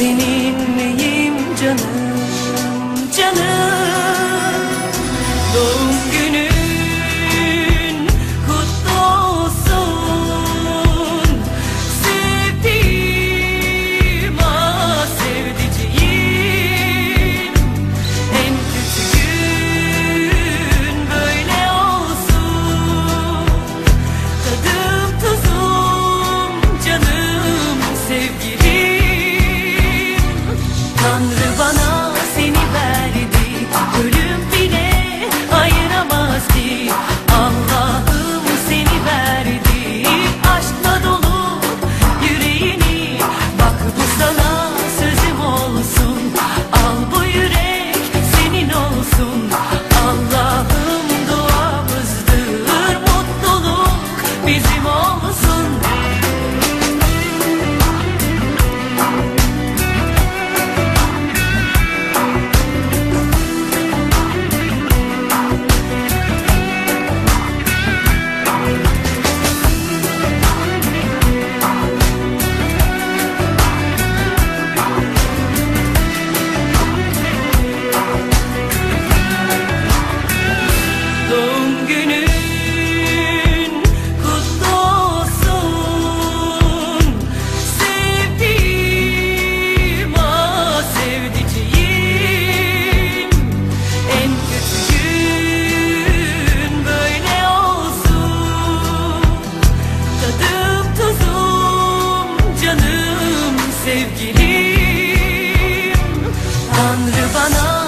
Seninleyim canım, canım sevgilim. Tanrı bana